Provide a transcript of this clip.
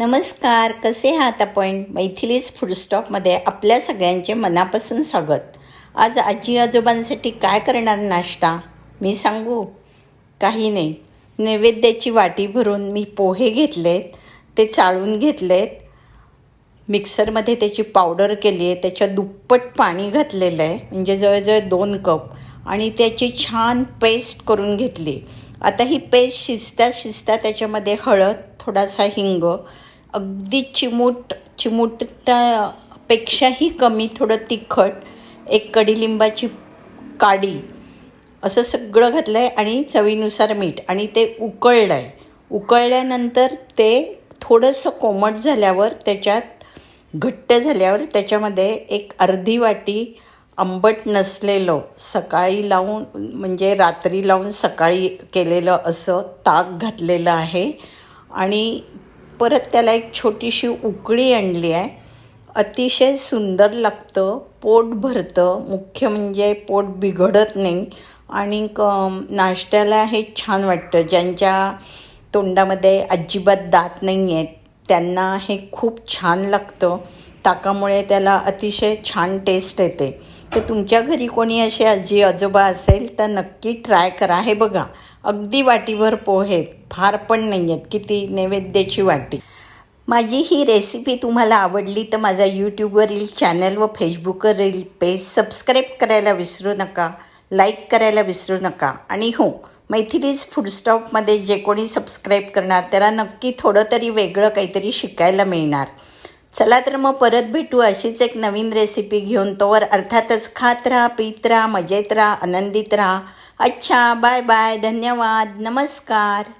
नमस्कार कसे आहात आपण? मैथिलीच फुडस्टॉपमध्ये आपल्या सगळ्यांचे मनापासून स्वागत. आज आजी आजोबांसाठी काय करणार नाश्ता? मी सांगू? काही नाही. नैवेद्याची वाटी भरून मी पोहे घेतलेत ते चाळून घेतलेत. मिक्सरमध्ये त्याची पावडर केली आहे त्याच्या दुप्पट पाणी घातलेलं आहे म्हणजे जवळजवळ दोन कप. आणि त्याची छान पेस्ट करून घेतली. आता ही पेस्ट शिजता शिजता त्याच्यामध्ये हळद थोडासा हिंग अगदी चिमूट चिमूटपेक्षाही कमी थोडं तिखट एक कडीलिंबाची काडी असं सगळं घातलं आहे आणि चवीनुसार मीठ. आणि ते उकळलं आहे उकळल्यानंतर ते थोडंसं कोमट झाल्यावर त्याच्यात घट्ट झाल्यावर त्याच्यामध्ये एक अर्धी वाटी आंबट नसलेलं सकाळी लावून म्हणजे रात्री लावून सकाळी केलेलं असं ताक घातलेलं आहे. आणि परत त्याला एक छोटीशी उकळी आणली आहे. अतिशय सुंदर लागतं पोट भरतं मुख्य म्हणजे पोट बिघडत नाही. आणि क नाश्त्याला हे छान वाटतं. ज्यांच्या तोंडामध्ये अजिबात दात नाही आहेत त्यांना हे खूप छान लागतं. ताकामुळे त्याला अतिशय छान टेस्ट येते. तर तुमच्या घरी कोणी असे आजी आजोबा असेल तर नक्की ट्राय करा. हे बघा. अगदी वाटीभर पोहे फार पण नाही आहेत किती नैवेद्याची वाटी. माझी ही रेसिपी तुम्हाला आवडली तर माझा यूट्यूबवरील चॅनल व फेसबुकवरील पेज सबस्क्राईब करायला विसरू नका लाईक करायला विसरू नका. आणि हो मैथिलीज फूडस्टॉपमध्ये जे कोणी सबस्क्राईब करणार त्याला नक्की थोडं तरी वेगळं काहीतरी शिकायला मिळणार. चला तर मग परत भेटू अशीच एक नवीन रेसिपी घेऊन तोवर अर्थातच खात राहा पीत राहा मजेत राहा आनंदित राहा. अच्छा बाय बाय धन्यवाद नमस्कार.